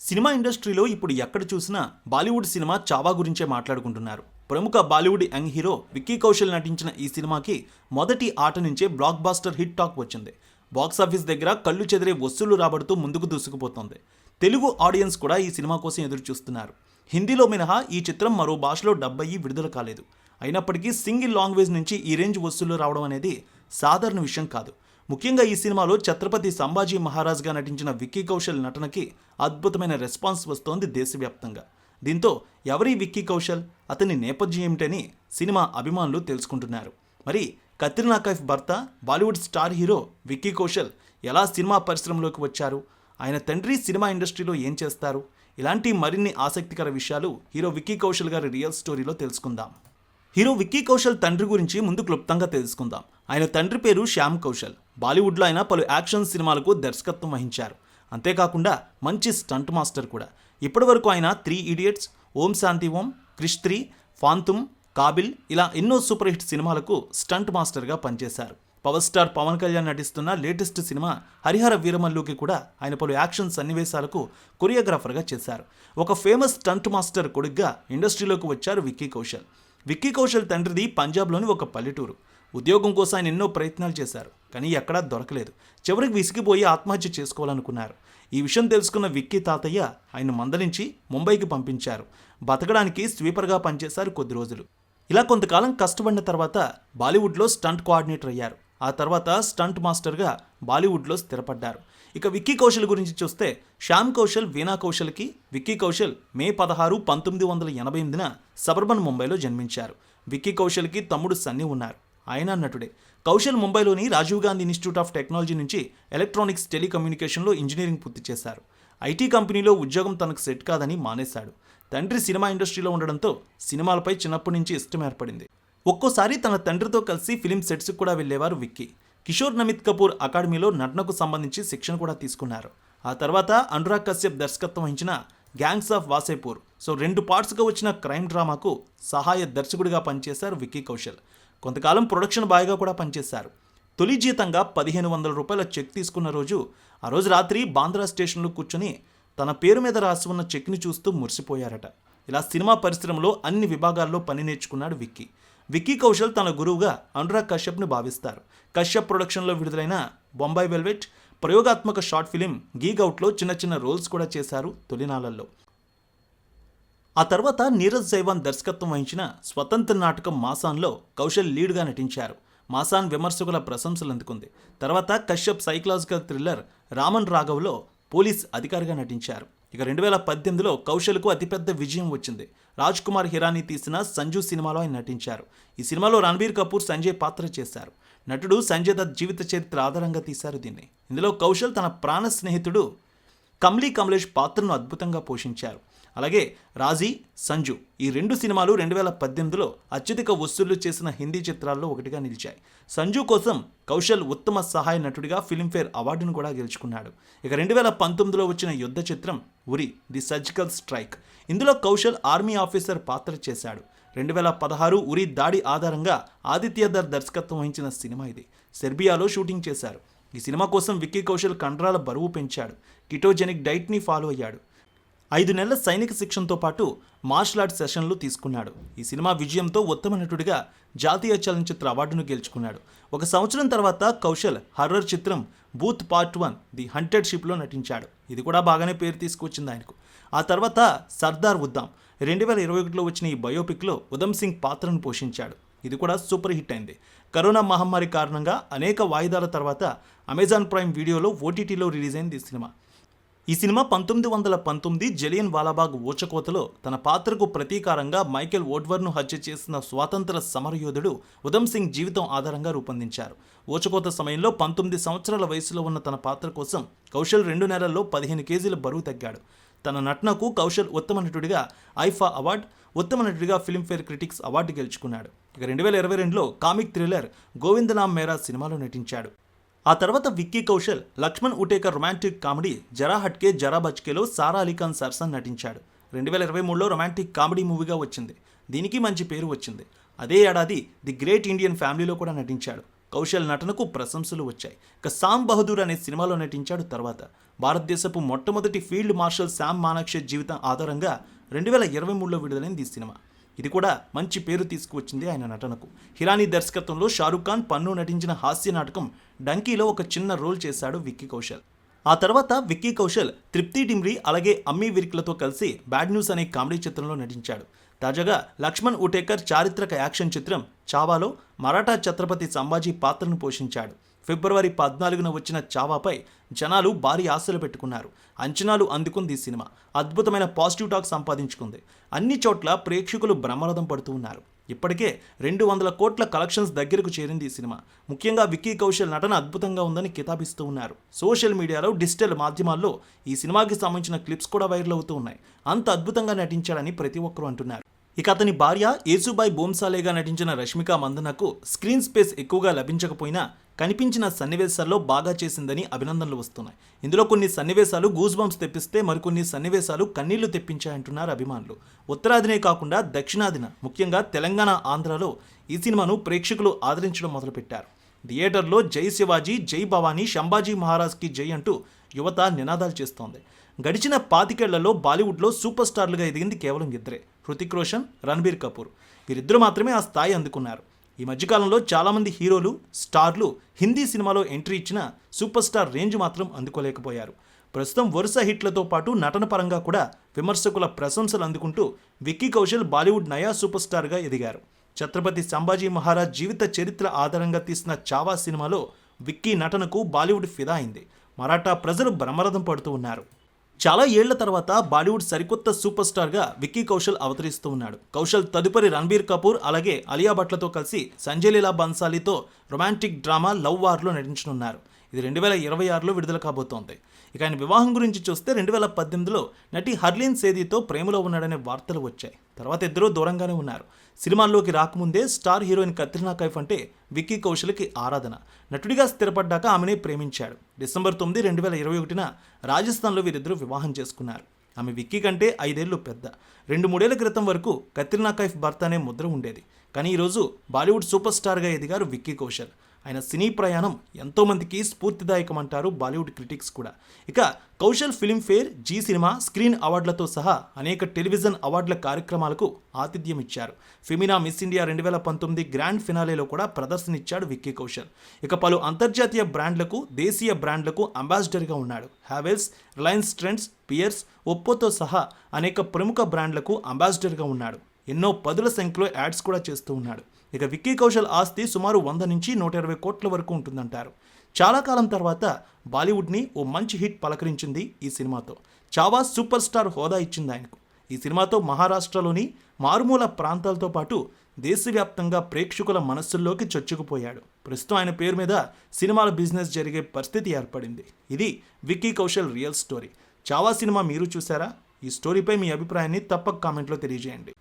Cinema ఇండస్ట్రీలో ఇప్పుడు ఎక్కడ చూసినా బాలీవుడ్ సినిమా చావా గురించే మాట్లాడుకుంటున్నారు. ప్రముఖ Bollywood young hero Vicky Kaushal నటించిన ఈ సినిమాకి మొదటి ఆట నుంచే బ్లాక్ బాస్టర్ హిట్ టాక్ వచ్చింది. బాక్సాఫీస్ దగ్గర కళ్ళు చెదిరే వసూళ్ళు రాబడుతూ ముందుకు దూసుకుపోతోంది. తెలుగు ఆడియన్స్ కూడా ఈ సినిమా కోసం ఎదురు చూస్తున్నారు హిందీలో మినహా ఈ చిత్రం మరో భాషలో డబ్ విడుదల కాలేదు. అయినప్పటికీ సింగిల్ లాంగ్వేజ్ నుంచి ఈ రేంజ్ వసూళ్ళు రావడం అనేది సాధారణ విషయం కాదు. ముఖ్యంగా ఈ సినిమాలో ఛత్రపతి సంభాజీ మహారాజ్గా నటించిన విక్కీ కౌశల్ నటనకి అద్భుతమైన రెస్పాన్స్ వస్తోంది దేశవ్యాప్తంగా. దీంతో ఎవరి విక్కీ కౌశల్ అతని నేపథ్యం ఏమిటని సినిమా అభిమానులు తెలుసుకుంటున్నారు. మరి కత్రినా కైఫ్ భర్త Bollywood star hero Vicky Kaushal ఎలా సినిమా పరిశ్రమలోకి వచ్చారు? ఆయన తండ్రి సినిమా ఇండస్ట్రీలో ఏం చేస్తారు? ఇలాంటి మరిన్ని ఆసక్తికర విషయాలు హీరో విక్కీ కౌశల్ గారి రియల్ స్టోరీలో తెలుసుకుందాం. హీరో విక్కీ కౌశల్ తండ్రి గురించి ముందు క్లుప్తంగా తెలుసుకుందాం. ఆయన తండ్రి పేరు శ్యామ్ కౌశల్. బాలీవుడ్లో ఆయన పలు యాక్షన్ సినిమాలకు దర్శకత్వం వహించారు. అంతేకాకుండా మంచి స్టంట్ మాస్టర్ కూడా. ఇప్పటివరకు ఆయన three idiots Om Shanti Om Krrish three Phantom Kaabil ఇలా ఎన్నో సూపర్ హిట్ సినిమాలకు స్టంట్ మాస్టర్గా పనిచేశారు. పవర్ స్టార్ పవన్ కళ్యాణ్ నటిస్తున్న లేటెస్ట్ సినిమా హరిహర వీరమల్లుకి కూడా ఆయన పలు యాక్షన్ సన్నివేశాలకు కొరియోగ్రాఫర్గా చేశారు. ఒక ఫేమస్ స్టంట్ మాస్టర్ కొడుగ్గా ఇండస్ట్రీలోకి వచ్చారు విక్కీ కౌశల్. విక్కీ కౌశల్ తండ్రిది పంజాబ్లోని ఒక పల్లెటూరు. ఉద్యోగం కోసం ఆయన ఎన్నో ప్రయత్నాలు చేశారు కానీ ఎక్కడా దొరకలేదు. చివరికి విసిగిపోయి ఆత్మహత్య చేసుకోవాలనుకున్నారు. ఈ విషయం తెలుసుకున్న విక్కీ తాతయ్య ఆయన మందలించి ముంబైకి పంపించారు. బతకడానికి స్వీపర్గా పనిచేశారు కొద్ది రోజులు. ఇలా కొంతకాలం కష్టపడిన తర్వాత బాలీవుడ్లో స్టంట్ కోఆర్డినేటర్ అయ్యారు. ఆ తర్వాత స్టంట్ మాస్టర్గా బాలీవుడ్లో స్థిరపడ్డారు. ఇక విక్కీ కౌశల్ గురించి చూస్తే శ్యామ్ కౌశల్ వీణా కౌశల్కి విక్కీ కౌశల్ మే పదహారు పంతొమ్మిది వందల ఎనభై ఎనిమిదిన సబర్బన్ ముంబైలో జన్మించారు. విక్కీ కౌశల్కి తమ్ముడు సన్నీ ఉన్నారు. ఆయన నటుడే. కౌశల్ ముంబైలోని Rajiv Gandhi institute of technology నుంచి ఎలక్ట్రానిక్స్ టెలికమ్యూనికేషన్లో ఇంజనీరింగ్ పూర్తి చేశారు. ఐటీ కంపెనీలో ఉద్యోగం తనకు సెట్ కాదని మానేశాడు. తండ్రి సినిమా ఇండస్ట్రీలో ఉండడంతో సినిమాలపై చిన్నప్పటి నుంచి ఇష్టం ఏర్పడింది. ఒక్కోసారి తన తండ్రితో కలిసి ఫిలిం సెట్స్కి కూడా వెళ్ళేవారు విక్కీ. కిషోర్ నమిత్ కపూర్ అకాడమీలో నటనకు సంబంధించి శిక్షణ కూడా తీసుకున్నారు. ఆ తర్వాత అనురాగ్ కశ్యప్ దర్శకత్వం వహించిన గ్యాంగ్స్ ఆఫ్ వాసేపూర్. సో రెండు పార్ట్స్గా వచ్చిన క్రైమ్ డ్రామాకు సహాయ దర్శకుడిగా పనిచేశారు విక్కీ కౌశల్. కొంతకాలం ప్రొడక్షన్ బాయ్గా కూడా పనిచేశారు. తొలి జీతంగా పదిహేను వందల రూపాయల చెక్ తీసుకున్న రోజు ఆ రోజు రాత్రి బాంద్రా స్టేషన్లో కూర్చొని తన పేరు మీద రాసి ఉన్న చెక్ని చూస్తూ మురిసిపోయారట. ఇలా సినిమా పరిశ్రమలో అన్ని విభాగాల్లో పని నేర్చుకున్నాడు విక్కీ. విక్కీ కౌశల్ తన గురువుగా అనురాగ్ కశ్యప్ను భావిస్తారు. కశ్యప్ ప్రొడక్షన్లో విడుదలైన బొంబాయి వెల్వెట్ ప్రయోగాత్మక షార్ట్ ఫిలిం గీగౌట్లో చిన్న చిన్న రోల్స్ కూడా చేశారు తొలినాళ్ళలో ఆ తర్వాత నీరజ్ జైవాన్ దర్శకత్వం వహించిన స్వతంత్ర నాటకం మాసాన్లో కౌశల్ లీడ్గా నటించారు. మాసాన్ విమర్శకుల ప్రశంసలు అందుకుంది. తర్వాత కశ్యప్ సైకలాజికల్ థ్రిల్లర్ రామన్ రాఘవ్లో పోలీస్ అధికారిగా నటించారు. ఇక రెండు వేల పద్దెనిమిదిలో కౌశల్కు అతిపెద్ద విజయం వచ్చింది. రాజ్ కుమార్ హిరానీ తీసిన సంజు సినిమాలో ఆయన నటించారు. ఈ సినిమాలో రణబీర్ కపూర్ సంజయ్ పాత్ర చేశారు. నటుడు సంజయ్ దత్ జీవిత చరిత్ర ఆధారంగా తీశారు దీన్ని. ఇందులో కౌశల్ తన ప్రాణ స్నేహితుడు కమ్లీ కమలేష్ పాత్రను అద్భుతంగా పోషించారు. అలాగే రాజీ సంజు ఈ రెండు సినిమాలు రెండు వేల పద్దెనిమిదిలో అత్యధిక వసూళ్ళు చేసిన హిందీ చిత్రాల్లో ఒకటిగా నిలిచాయి. సంజు కోసం కౌశల్ ఉత్తమ సహాయ నటుడిగా ఫిల్మ్ఫేర్ అవార్డును కూడా గెలుచుకున్నాడు. ఇక రెండు వేల పంతొమ్మిదిలో వచ్చిన యుద్ధ చిత్రం ఉరి ది సర్జికల్ స్ట్రైక్. ఇందులో కౌశల్ ఆర్మీ ఆఫీసర్ పాత్ర చేశాడు. రెండు వేల పదహారు ఉరి దాడి ఆధారంగా ఆదిత్యధర్ దర్శకత్వం వహించిన సినిమా ఇది. సెర్బియాలో షూటింగ్ చేశారు. ఈ సినిమా కోసం విక్కీ కౌశల్ కండరాల బరువు పెంచాడు. కిటోజెనిక్ డైట్ని ఫాలో అయ్యాడు. ఐదు నెలల సైనిక శిక్షణతో పాటు మార్షల్ ఆర్ట్స్ సెషన్లు తీసుకున్నాడు. ఈ సినిమా విజయంతో ఉత్తమ నటుడిగా జాతీయ చలనచిత్ర అవార్డును గెలుచుకున్నాడు. ఒక సంవత్సరం తర్వాత కౌశల్ హర్రర్ చిత్రం Bhoot part one the haunted షిప్లో నటించాడు. ఇది కూడా బాగానే పేరు తీసుకొచ్చింది ఆయనకు. ఆ తర్వాత సర్దార్ ఉద్దాం. రెండు వేల ఇరవై ఒకటిలో వచ్చిన ఈ బయోపిక్లో ఉదమ్ సింగ్ పాత్రను పోషించాడు. ఇది కూడా సూపర్ హిట్ అయింది. కరోనా మహమ్మారి కారణంగా అనేక వాయిదాల తర్వాత అమెజాన్ ప్రైమ్ వీడియోలో ఓటీటీలో రిలీజ్ అయింది ఈ సినిమా. ఈ సినిమా పంతొమ్మిది వందల పంతొమ్మిది జలియన్ వాలాబాగ్ ఊచకోతలో తన పాత్రకు ప్రతీకారంగా మైకేల్ ఓడ్వర్ను హత్య చేసిన స్వాతంత్ర సమరయోధుడు ఉదమ్ సింగ్ జీవితం ఆధారంగా రూపొందించారు. ఊచకోత సమయంలో పంతొమ్మిది సంవత్సరాల వయసులో ఉన్న తన పాత్ర కోసం కౌశల్ రెండు నెలల్లో పదిహేను కేజీల బరువు తగ్గాడు. తన నటనకు కౌశల్ ఉత్తమ నటుడిగా ఐఫా అవార్డ్ ఉత్తమ నటుడిగా ఫిల్మ్ఫేర్ క్రిటిక్స్ అవార్డు గెలుచుకున్నాడు. ఇక రెండు వేల ఇరవై రెండులో కామిక్ థ్రిల్లర్ గోవిందనామ్ మేరా సినిమాలో నటించాడు. ఆ తర్వాత విక్కీ కౌశల్ లక్ష్మణ్ ఉటేకర్ రొమాంటిక్ కామెడీ జరా హట్కే జరా బచ్కేలో సారా అలీఖాన్ సర్సన్ నటించాడు. రెండు వేల ఇరవై మూడులో రొమాంటిక్ కామెడీ మూవీగా వచ్చింది. దీనికి మంచి పేరు వచ్చింది. అదే ఏడాది ది గ్రేట్ ఇండియన్ ఫ్యామిలీలో కూడా నటించాడు. కౌశల్ నటనకు ప్రశంసలు వచ్చాయి. ఇక సామ్ బహదూర్ అనే సినిమాలో నటించాడు తర్వాత. భారతదేశపు మొట్టమొదటి ఫీల్డ్ మార్షల్ శామ్ మానాక్షి జీవితం ఆధారంగా రెండు వేల ఇరవై మూడులో విడుదలైంది ఈ సినిమా. ఇది కూడా మంచి పేరు తీసుకువచ్చింది ఆయన నటనకు. హిరానీ దర్శకత్వంలో షారూఖ్ ఖాన్ పన్ను నటించిన హాస్య నాటకం డంకీలో ఒక చిన్న రోల్ చేశాడు విక్కీ కౌశల్. ఆ తర్వాత విక్కీ కౌశల్ తృప్తి డిమ్రి అలాగే అమ్మీ విరిక్లతో కలిసి బ్యాడ్ న్యూస్ అనే కామెడీ చిత్రంలో నటించాడు. తాజాగా లక్ష్మణ్ ఉటేకర్ చారిత్రక యాక్షన్ చిత్రం చావాలో మరాఠా ఛత్రపతి సంభాజీ పాత్రను పోషించాడు. ఫిబ్రవరి పద్నాలుగున వచ్చిన చావాపై జనాలు భారీ ఆశలు పెట్టుకున్నారు. అంచనాలు అందుకుంది ఈ సినిమా. అద్భుతమైన పాజిటివ్ టాక్ సంపాదించుకుంది. అన్ని చోట్ల ప్రేక్షకులు బ్రహ్మరథం పడుతూ ఉన్నారు. ఇప్పటికే రెండు వందల కోట్ల కలెక్షన్స్ దగ్గరకు చేరింది ఈ సినిమా. ముఖ్యంగా విక్కీ కౌశల్ నటన అద్భుతంగా ఉందని కితాబిస్తూ ఉన్నారు. సోషల్ మీడియాలో డిజిటల్ మాధ్యమాల్లో ఈ సినిమాకి సంబంధించిన క్లిప్స్ కూడా వైరల్ అవుతూ ఉన్నాయి. అంత అద్భుతంగా నటించాడని ప్రతి ఒక్కరూ అంటున్నారు. ఇక అతని భార్య యేసుబాయ్ బోమ్సాలేగా నటించిన రష్మిక మందనకు స్క్రీన్ స్పేస్ ఎక్కువగా లభించకపోయినా కనిపించిన సన్నివేశాల్లో బాగా చేసిందని అభినందనలు వస్తున్నాయి. ఇందులో కొన్ని సన్నివేశాలు గూస్ బంప్స్ తెప్పిస్తే మరికొన్ని సన్నివేశాలు కన్నీళ్ళు తెప్పించాయంటున్నారు అభిమానులు. ఉత్తరాదినే కాకుండా దక్షిణాదిన ముఖ్యంగా తెలంగాణ ఆంధ్రలో ఈ సినిమాను ప్రేక్షకులు ఆదరించడం మొదలుపెట్టారు. థియేటర్లో జై శివాజీ జై భవానీ శంభాజీ మహారాజ్కి జై అంటూ యువత నినాదాలు చేస్తోంది. గడిచిన పాతికేళ్ళలో బాలీవుడ్లో సూపర్ స్టార్లుగా ఎదిగింది కేవలం ఇద్దరే హృతిక్ రోషన్ రణబీర్ కపూర్. వీరిద్దరూ మాత్రమే ఆ స్థాయి అందుకున్నారు. ఈ మధ్యకాలంలో చాలామంది హీరోలు స్టార్లు హిందీ సినిమాలో ఎంట్రీ ఇచ్చిన సూపర్ స్టార్ రేంజ్ మాత్రం అందుకోలేకపోయారు. ప్రస్తుతం వరుస హిట్లతో పాటు నటన పరంగా కూడా విమర్శకుల ప్రశంసలు అందుకుంటూ విక్కీ కౌశల్ బాలీవుడ్ నయా సూపర్ స్టార్గా ఎదిగారు. ఛత్రపతి సంభాజీ మహారాజ్ జీవిత చరిత్ర ఆధారంగా తీసిన చావా సినిమాలో విక్కీ నటనకు బాలీవుడ్ ఫిదా అయింది. మరాఠా ప్రజలు బ్రహ్మరథం పడుతూ ఉన్నారు. చాలా ఏళ్ళ తర్వాత బాలీవుడ్ సరికొత్త సూపర్ స్టార్గా విక్కీ కౌశల్ అవతరిస్తూ ఉన్నాడు. కౌశల్ తదుపరి రణబీర్ కపూర్ అలాగే అలియా భట్లతో కలిసి సంజయ్ లీలా బన్సాలీతో రొమాంటిక్ డ్రామా లవ్ వార్లో నటించనున్నారు. ఇది రెండు వేల ఇరవై ఆరులో విడుదల కాబోతోంది. ఇక ఆయన వివాహం గురించి చూస్తే రెండు వేల పద్దెనిమిదిలో నటి హర్లీన్ సేదీతో ప్రేమలో ఉన్నాడనే వార్తలు వచ్చాయి. తర్వాత ఇద్దరూ దూరంగానే ఉన్నారు. సినిమాల్లోకి రాకముందే స్టార్ హీరోయిన్ కత్రినా కైఫ్ అంటే విక్కీ కౌశల్కి ఆరాధన. నటుడిగా స్థిరపడ్డాక ఆమెనే ప్రేమించాడు. డిసెంబర్ తొమ్మిది రెండు వేల ఇరవై ఒకటిన రాజస్థాన్లో వీరిద్దరూ వివాహం చేసుకున్నారు. ఆమె విక్కీ కంటే ఐదేళ్ళు పెద్ద. రెండు మూడేళ్ళ క్రితం వరకు కత్రినా కైఫ్ భర్త అనే ముద్ర ఉండేది. కానీ ఈరోజు బాలీవుడ్ సూపర్ స్టార్గా ఎదిగారు విక్కీ కౌశల్. ఆయన సినీ ప్రయాణం ఎంతోమందికి స్ఫూర్తిదాయకమంటారు బాలీవుడ్ క్రిటిక్స్ కూడా. ఇక Kaushal Filmfare Zee cinema screen అవార్డులతో సహా అనేక టెలివిజన్ అవార్డుల కార్యక్రమాలకు ఆతిథ్యం ఇచ్చారు ఫిమినా మిస్ ఇండియా రెండు వేల పంతొమ్మిది గ్రాండ్ ఫినాలేలో కూడా ప్రదర్శనిచ్చాడు విక్కీ కౌశల్. ఇక పలు అంతర్జాతీయ బ్రాండ్లకు దేశీయ బ్రాండ్లకు అంబాసిడర్గా ఉన్నాడు. హ్యావెల్స్ రిలయన్స్ ట్రెండ్స్ పియర్స్ ఒప్పోతో సహా అనేక ప్రముఖ బ్రాండ్లకు అంబాసిడర్గా ఉన్నాడు. ఎన్నో పదుల సంఖ్యలో యాడ్స్ కూడా చేస్తూ ఉన్నాడు. ఇక విక్కీ కౌశల్ ఆస్తి సుమారు వంద నుంచి నూట ఇరవై కోట్ల వరకు ఉంటుందంటారు. చాలా కాలం తర్వాత బాలీవుడ్ని ఓ మంచి హిట్ పలకరించింది ఈ సినిమాతో. చావా సూపర్ స్టార్ హోదా ఇచ్చింది ఆయనకు. ఈ సినిమాతో మహారాష్ట్రలోని మారుమూల ప్రాంతాలతో పాటు దేశవ్యాప్తంగా ప్రేక్షకుల మనస్సుల్లోకి చొచ్చుకుపోయాడు. ప్రస్తుతం ఆయన పేరు మీద సినిమాల బిజినెస్ జరిగే పరిస్థితి ఏర్పడింది. ఇది Vicky Kaushal real story. Chhava cinema మీరు చూసారా? ఈ స్టోరీపై మీ అభిప్రాయాన్ని తప్పక కామెంట్లో తెలియజేయండి.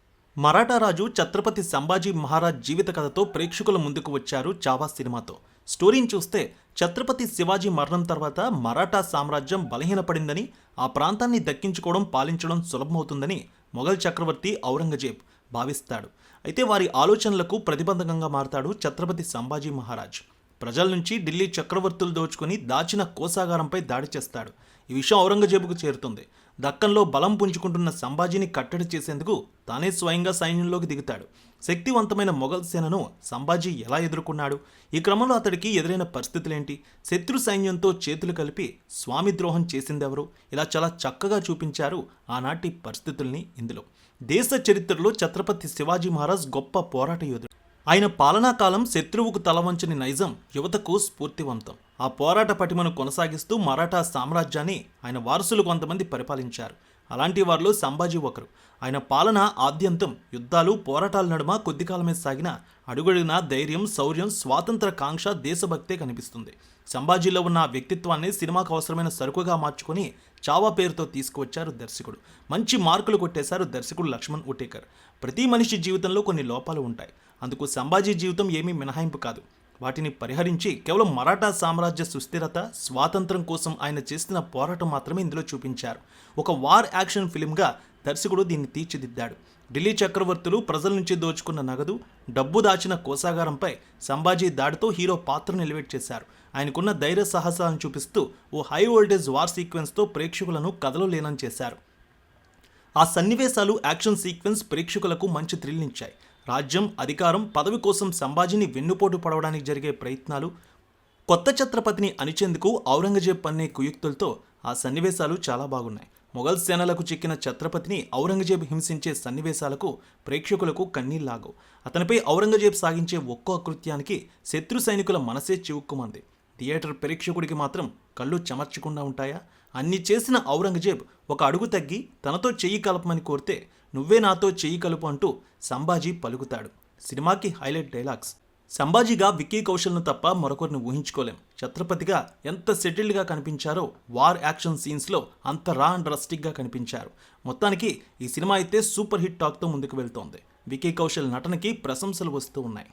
మరాఠా రాజు ఛత్రపతి సంభాజీ మహారాజ్ జీవిత కథతో ప్రేక్షకుల ముందుకు వచ్చారు చావా సినిమాతో. స్టోరీని చూస్తే ఛత్రపతి శివాజీ మరణం తర్వాత మరాఠా సామ్రాజ్యం బలహీనపడిందని ఆ ప్రాంతాన్ని దక్కించుకోవడం పాలించడం సులభమవుతుందని మొఘల్ చక్రవర్తి ఔరంగజేబ్ భావిస్తాడు. అయితే వారి ఆలోచనలకు ప్రతిబంధకంగా మారతాడు ఛత్రపతి సంభాజీ మహారాజ్. ప్రజల నుంచి ఢిల్లీ చక్రవర్తులు దోచుకొని దాచిన కోసాగారంపై దాడి చేస్తాడు. ఈ విషయం ఔరంగజేబుకు చేరుతుంది. దక్కన్లో బలం పుంజుకుంటున్న సంభాజీని కట్టడి చేసేందుకు తానే స్వయంగా సైన్యంలోకి దిగుతాడు. శక్తివంతమైన మొఘల్ సేనను సంభాజీ ఎలా ఎదుర్కొన్నాడు? ఈ క్రమంలో అతడికి ఎదురైన పరిస్థితులేంటి? శత్రు సైన్యంతో చేతులు కలిపి స్వామి ద్రోహం చేసిందెవరు? ఇలా చాలా చక్కగా చూపించారు ఆనాటి పరిస్థితుల్ని ఇందులో. దేశ చరిత్రలో ఛత్రపతి శివాజీ మహారాజ్ గొప్ప పోరాట యోధుడు ఆయన పాలనాకాలం శత్రువుకు తలవంచని నైజం యువతకు స్ఫూర్తివంతం. ఆ పోరాట పటిమను కొనసాగిస్తూ మరాఠా సామ్రాజ్యాన్ని ఆయన వారసులు కొంతమంది పరిపాలించారు. అలాంటి వారిలో సంభాజీ ఒకరు. ఆయన పాలన ఆద్యంతం యుద్ధాలు పోరాటాల నడుమ కొద్ది కాలమే సాగిన అడుగడుగున ధైర్యం శౌర్యం స్వాతంత్ర కాంక్ష దేశభక్తే కనిపిస్తుంది. సంభాజీలో ఉన్న వ్యక్తిత్వాన్ని సినిమాకు అవసరమైన సరుకుగా మార్చుకొని చావా పేరుతో తీసుకువచ్చారు దర్శకుడు. మంచి మార్కులు కొట్టేశారు దర్శకుడు లక్ష్మణ్ ఉటేకర్. ప్రతి మనిషి జీవితంలో కొన్ని లోపాలు ఉంటాయి. అందుకు సంభాజీ జీవితం ఏమీ మినహాయింపు కాదు. వాటిని పరిహరించి కేవలం మరాఠా సామ్రాజ్య సుస్థిరత స్వాతంత్రం కోసం ఆయన చేస్తున్న పోరాటం మాత్రమే ఇందులో చూపించారు. ఒక వార్ యాక్షన్ ఫిల్మ్గా దర్శకుడు దీన్ని తీర్చిదిద్దాడు. ఢిల్లీ చక్రవర్తులు ప్రజల నుంచి దోచుకున్న నగదు డబ్బు దాచిన కోసాగారంపై సంభాజీ దాడితో హీరో పాత్రను నిలవేట్ చేశారు. ఆయనకున్న ధైర్య సాహసాలను చూపిస్తూ ఓ హై వోల్టేజ్ వార్ సీక్వెన్స్తో ప్రేక్షకులను కథలో లీనం చేశారు. ఆ సన్నివేశాలు యాక్షన్ సీక్వెన్స్ ప్రేక్షకులకు మంచి థ్రిల్నిచ్చాయి రాజ్యం అధికారం పదవి కోసం సంభాజీని వెన్నుపోటు పడవడానికి జరిగే ప్రయత్నాలు కొత్త ఛత్రపతిని అణిచేందుకు ఔరంగజేబ్ పన్నే కుయుక్తులతో ఆ సన్నివేశాలు చాలా బాగున్నాయి. మొఘల్ సేనలకు చిక్కిన ఛత్రపతిని ఔరంగజేబ్ హింసించే సన్నివేశాలకు ప్రేక్షకులకు కన్నీళ్ళాగవు. అతనిపై ఔరంగజేబ్ సాగించే ఒక్కో అకృత్యానికి శత్రు సైనికుల మనసే చివుక్కుమంది. థియేటర్ ప్రేక్షకుడికి మాత్రం కళ్ళు చెమర్చకుండా ఉంటాయా? అన్ని చేసిన ఔరంగజేబ్ ఒక అడుగు తగ్గి తనతో చెయ్యి కలపమని కోరితే నువ్వే నాతో చెయ్యి కలుపు అంటూ సంభాజీ పలుకుతాడు. సినిమాకి హైలైట్ డైలాగ్స్. సంభాజీగా విక్కీ కౌశల్ను తప్ప మరొకరిని ఊహించుకోలేం. ఛత్రపతిగా ఎంత సెటిల్డ్గా కనిపించారో వార్ యాక్షన్ సీన్స్లో అంత రా అండ్ రస్టిక్గా కనిపించారు. మొత్తానికి ఈ సినిమా అయితే సూపర్ హిట్ టాక్తో ముందుకు వెళ్తోంది. విక్కీ కౌశల్ నటనకి ప్రశంసలు వస్తూ ఉన్నాయి.